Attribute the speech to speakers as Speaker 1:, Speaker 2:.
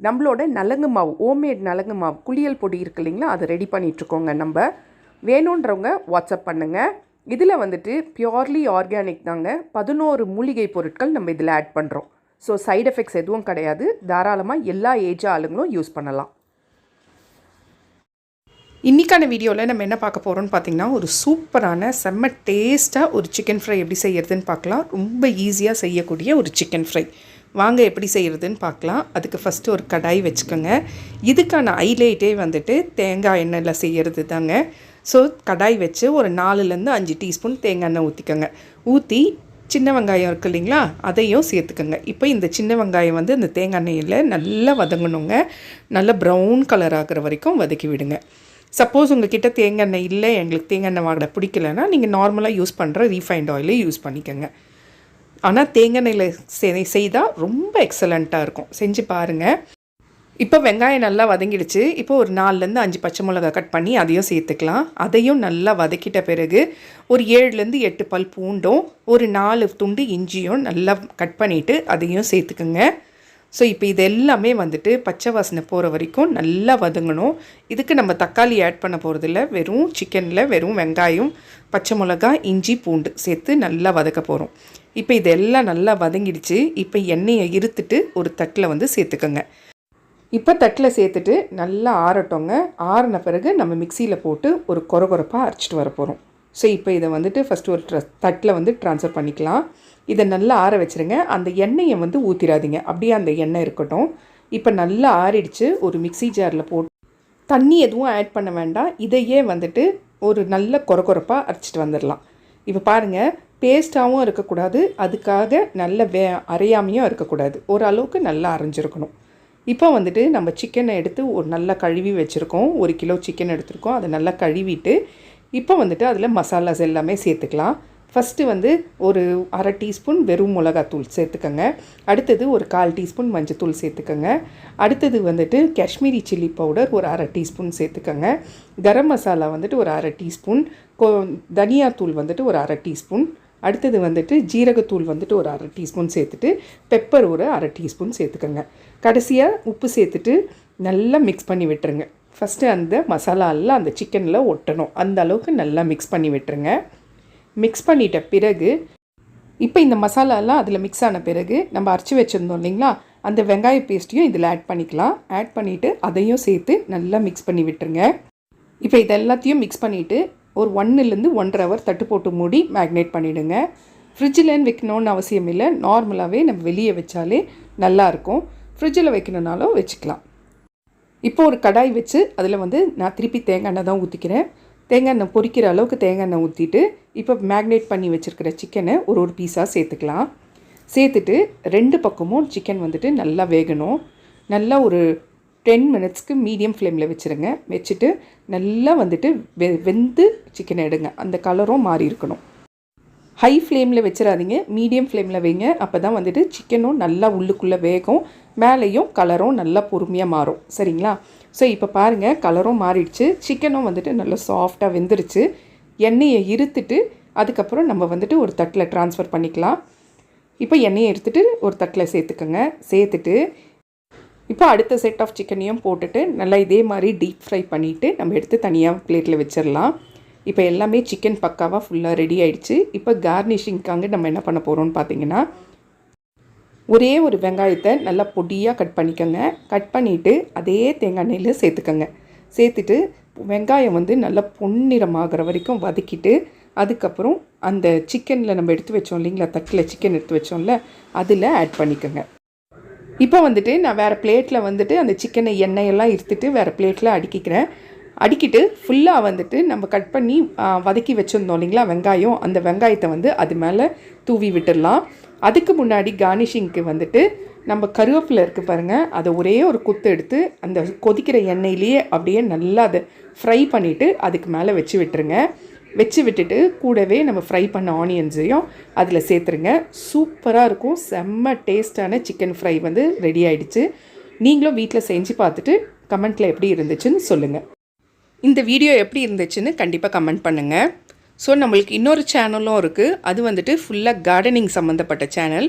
Speaker 1: நம்மளோட நலங்கு மாவு ஹோம்மேட் நலங்கு மாவு குளியல் பொடி இருக்கு இல்லைங்களா? அதை ரெடி பண்ணிகிட்ருக்கோங்க நம்ம. வேணுன்றவங்க வாட்ஸ்அப் பண்ணுங்கள் இதில் வந்துட்டு பியோர்லி ஆர்கானிக் தாங்க. பதினோரு மூலிகை பொருட்கள் நம்ம இதில் ஆட் பண்ணுறோம் ஸோ சைடு எஃபெக்ட்ஸ் எதுவும் கிடையாது. தாராளமாக எல்லா ஏஜ் ஆளுங்களும் யூஸ் பண்ணலாம். இன்றைக்கான வீடியோவில் நம்ம என்ன பார்க்க போகிறோம்னு பார்த்தீங்கன்னா ஒரு சூப்பரான செம்ம டேஸ்ட்டாக ஒரு சிக்கன் ஃப்ரை எப்படி செய்யறதுன்னு பார்க்கலாம். ரொம்ப ஈஸியாக செய்யக்கூடிய ஒரு சிக்கன் ஃப்ரை வாங்க எப்படி செய்கிறதுன்னு பார்க்கலாம். அதுக்கு ஃபஸ்ட்டு ஒரு கடாய் வச்சுக்கோங்க. இதுக்கான ஹைலைட்டே வந்துட்டு தேங்காய் எண்ணெயில் செய்கிறது தாங்க ஸோ கடாய் வச்சு ஒரு நாலுலேருந்து அஞ்சு டீஸ்பூன் தேங்காய் எண்ணெய் ஊற்றிக்கோங்க ஊற்றி சின்ன வெங்காயம் இருக்குது இல்லைங்களா அதையும் சேர்த்துக்கோங்க. இப்போ இந்த சின்ன வெங்காயம் வந்து இந்த தேங்காய் எண்ணெயில் நல்லா வதங்கணுங்க. நல்லா ப்ரௌன் கலர் ஆகிற வரைக்கும் வதக்கி விடுங்க. சப்போஸ் உங்ககிட்ட தேங்காய் எண்ணெய் இல்லை எங்களுக்கு தேங்காய் எண்ணெய் வாட பிடிக்கலன்னா நீங்கள் நார்மலாக யூஸ் பண்ணுற ரீஃபைண்ட் ஆயிலே யூஸ் பண்ணிக்கோங்க. ஆனால் தேங்காய் எண்ணெயில் செய்தால் ரொம்ப எக்ஸலண்ட்டாக இருக்கும். செஞ்சு பாருங்கள் இப்போ வெங்காயம் நல்லா வதங்கிடுச்சு. இப்போ ஒரு நாலுலேருந்து அஞ்சு பச்சை மிளகா கட் பண்ணி அதையும் சேர்த்துக்கலாம். அதையும் நல்லா வதக்கிட்ட பிறகு ஒரு ஏழுலேருந்து எட்டு பல் பூண்டும் ஒரு நாலு துண்டு இஞ்சியும் நல்லா கட் பண்ணிவிட்டு அதையும் சேர்த்துக்குங்க. ஸோ இப்போ இது எல்லாமே வந்துட்டு பச்சை வாசனை போகிற வரைக்கும் நல்லா வதங்கணும். இதுக்கு நம்ம தக்காளி ஆட் பண்ண போகிறதில்ல வெறும் சிக்கனில் வெறும் வெங்காயம் பச்சை மிளகா இஞ்சி பூண்டு சேர்த்து நல்லா வதக்க போகிறோம் இப்போ இதெல்லாம் நல்லா வதங்கிடுச்சு. இப்போ எண்ணெயை இருத்துட்டு ஒரு தட்டில் வந்து சேர்த்துக்கோங்க. இப்போ தட்டில் சேர்த்துட்டு நல்லா ஆறட்டோங்க. ஆறின பிறகு நம்ம மிக்சியில் போட்டு ஒரு கொரகொரப்பாக அரைச்சிட்டு வர போகிறோம் ஸோ இப்போ இதை வந்துட்டு ஃபஸ்ட்டு ஒரு ட்ர தட்டில் வந்து ட்ரான்ஸ்ஃபர் பண்ணிக்கலாம். இதை நல்லா ஆற வச்சுருங்க. அந்த எண்ணெயை வந்து ஊற்றிடாதீங்க அப்படியே அந்த எண்ணெய் இருக்கட்டும். இப்போ நல்லா ஆறிடுச்சு. ஒரு மிக்சி ஜாரில் போட்டு தண்ணி எதுவும் ஆட் பண்ண வேண்டாம். இதையே வந்துட்டு ஒரு நல்ல கொரகொரப்பாக அரைச்சிட்டு வந்துடலாம் இப்போ பாருங்கள் பேஸ்ட்டாகவும் இருக்கக்கூடாது. அதுக்காக நல்ல வே அரையாமையும் இருக்கக்கூடாது. ஓரளவுக்கு நல்லா அரைஞ்சிருக்கணும். இப்போ வந்துட்டு நம்ம சிக்கனை எடுத்து ஒரு நல்லா கழுவி வச்சுருக்கோம். ஒரு கிலோ சிக்கன் எடுத்திருக்கோம். அதை நல்லா கழுவிட்டு இப்போ வந்துட்டு அதில் மசாலாஸ் எல்லாமே சேர்த்துக்கலாம். ஃபஸ்ட்டு வந்து ஒரு அரை டீஸ்பூன் வெறும் மிளகாத்தூள் சேர்த்துக்கோங்க. அடுத்தது ஒரு கால் டீஸ்பூன் மஞ்சத்தூள் சேர்த்துக்கோங்க. அடுத்தது வந்துட்டு காஷ்மீரி சில்லி பவுடர் ஒரு அரை டீஸ்பூன் சேர்த்துக்கோங்க. கரம் மசாலா வந்துட்டு ஒரு அரை டீஸ்பூன். கோ தனியாத்தூள் வந்துட்டு ஒரு அரை டீஸ்பூன். அடுத்தது வந்துட்டு ஜீரகத்தூள் வந்துட்டு ஒரு அரை டீஸ்பூன் சேர்த்துட்டு பெப்பர் ஒரு அரை டீஸ்பூன் சேர்த்துக்கோங்க. கடைசியாக உப்பு சேர்த்துட்டு நல்லா மிக்ஸ் பண்ணி விட்டுருங்க. ஃபஸ்ட்டு அந்த மசாலா எல்லாம் அந்த சிக்கனில் ஒட்டணும். அந்த அளவுக்கு நல்லா மிக்ஸ் பண்ணி விட்டுருங்க. மிக்ஸ் பண்ணிட்ட பிறகு இப்போ இந்த மசாலாலாம் அதில் மிக்ஸ் ஆன பிறகு நம்ம அரைச்சி வச்சுருந்தோம் இல்லைங்களா? அந்த வெங்காய பேஸ்ட்டையும் இதில் ஆட் பண்ணிக்கலாம். ஆட் பண்ணிவிட்டு அதையும் சேர்த்து நல்லா மிக்ஸ் பண்ணி விட்டுருங்க. இப்போ இது எல்லாத்தையும் மிக்ஸ் பண்ணிவிட்டு ஒரு ஒன்றுலேருந்து ஒன்றரை ஹவர் தட்டு போட்டு மூடி மேக்னேட் பண்ணிவிடுங்க ஃப்ரிட்ஜில் வைக்கணும்னு அவசியம் இல்லை. நார்மலாகவே நம்ம வெளியே வச்சாலே நல்லாயிருக்கும் ஃப்ரிட்ஜில் வைக்கணுன்னாலும் வச்சுக்கலாம். இப்போ ஒரு கடாய் வச்சு அதில் வந்து நான் திருப்பி தேங்காய் எண்ணெய் தான் ஊற்றிக்கிறேன் தேங்காய் எண்ணெய் பொறிக்கிற அளவுக்கு தேங்காய் எண்ணெய் ஊற்றிட்டு இப்போ மேக்னேட் பண்ணி வச்சுருக்கிற சிக்கனை ஒரு ஒரு பீஸாக சேர்த்துக்கலாம். சேர்த்துட்டு ரெண்டு பக்கமும் சிக்கன் வந்துட்டு நல்லா வேகணும். நல்லா ஒரு டென் மினிட்ஸ்க்கு மீடியம் ஃப்ளேமில் வச்சுருங்க. வச்சுட்டு நல்லா வந்துட்டு வெ வெந்து சிக்கனை எடுங்க. அந்த கலரும் மாறி இருக்கணும். ஹை ஃப்ளேமில் வச்சிடாதீங்க மீடியம் ஃப்ளேமில் வைங்க. அப்போ தான் வந்துட்டு சிக்கனும் நல்லா உள்ளுக்குள்ளே வேகும். மேலேயும் கலரும் நல்லா பொறுமையாக மாறும். சரிங்களா? ஸோ இப்போ பாருங்கள் கலரும் மாறிடுச்சு. சிக்கனும் வந்துட்டு நல்லா சாஃப்டாக வெந்துருச்சு. எண்ணெயை இருத்துட்டு அதுக்கப்புறம் நம்ம வந்துட்டு ஒரு தட்டில் ட்ரான்ஸ்ஃபர் பண்ணிக்கலாம். இப்போ எண்ணெயை எடுத்துகிட்டு ஒரு தட்டில் சேர்த்துக்கோங்க. சேர்த்துட்டு இப்போ அடுத்த செட் ஆஃப் சிக்கனையும் போட்டுட்டு நல்லா இதே மாதிரி டீப் ஃப்ரை பண்ணிவிட்டு நம்ம எடுத்து தனியாக பிளேட்டில் வச்சிடலாம். இப்போ எல்லாமே சிக்கன் பக்காவாக ஃபுல்லாக ரெடி ஆயிடுச்சு. இப்போ கார்னிஷிங்க்காக நம்ம என்ன பண்ண போகிறோம்னு பார்த்தீங்கன்னா ஒரே ஒரு வெங்காயத்தை நல்லா பொடியாக கட் பண்ணிக்கோங்க. கட் பண்ணிவிட்டு அதே தேங்காய் எண்ணெயில் சேர்த்துக்கோங்க. சேர்த்துட்டு வெங்காயம் வந்து நல்லா பொன்னிறமாகிற வரைக்கும் வதக்கிட்டு அதுக்கப்புறம் அந்த சிக்கனில் நம்ம எடுத்து வச்சோம் இல்லைங்களா தட்டில் சிக்கன் எடுத்து வச்சோம்ல அதில் ஆட் பண்ணிக்கோங்க. இப்போ வந்துட்டு நான் வேறு பிளேட்டில் வந்துட்டு அந்த சிக்கனை எண்ணெயெல்லாம் இருத்துட்டு வேறு பிளேட்டில் அடுக்கிக்கிறேன். அடிக்கிட்டு ஃபுல்லாக வந்துட்டு நம்ம கட் பண்ணி வதக்கி வச்சுருந்தோம் இல்லைங்களா வெங்காயம். அந்த வெங்காயத்தை வந்து அது மேலே தூவி விட்டுடலாம். அதுக்கு முன்னாடி கார்னிஷிங்க்கு வந்துட்டு நம்ம கருவேப்பிலை இருக்குது பாருங்கள் அதை ஒரே ஒரு குத்து எடுத்து அந்த கொதிக்கிற எண்ணெயிலேயே அப்படியே நல்லா அதை ஃப்ரை பண்ணிவிட்டு அதுக்கு மேலே வச்சு விட்டுருங்க. வச்சு விட்டுட்டு கூடவே நம்ம ஃப்ரை பண்ண ஆனியன்ஸையும் அதில் சேர்த்துருங்க. சூப்பராக இருக்கும். செம்ம டேஸ்டான சிக்கன் ஃப்ரை வந்து ரெடி ஆகிடுச்சு நீங்களும் வீட்டில் செஞ்சு பார்த்துட்டு கமெண்ட்டில் எப்படி இருந்துச்சுன்னு சொல்லுங்கள் இந்த வீடியோ எப்படி இருந்துச்சுன்னு கண்டிப்பாக கமெண்ட் பண்ணுங்கள் ஸோ நம்மளுக்கு இன்னொரு சேனலும் இருக்குது அது வந்துட்டு ஃபுல்லாக கார்டனிங் சம்மந்தப்பட்ட சேனல்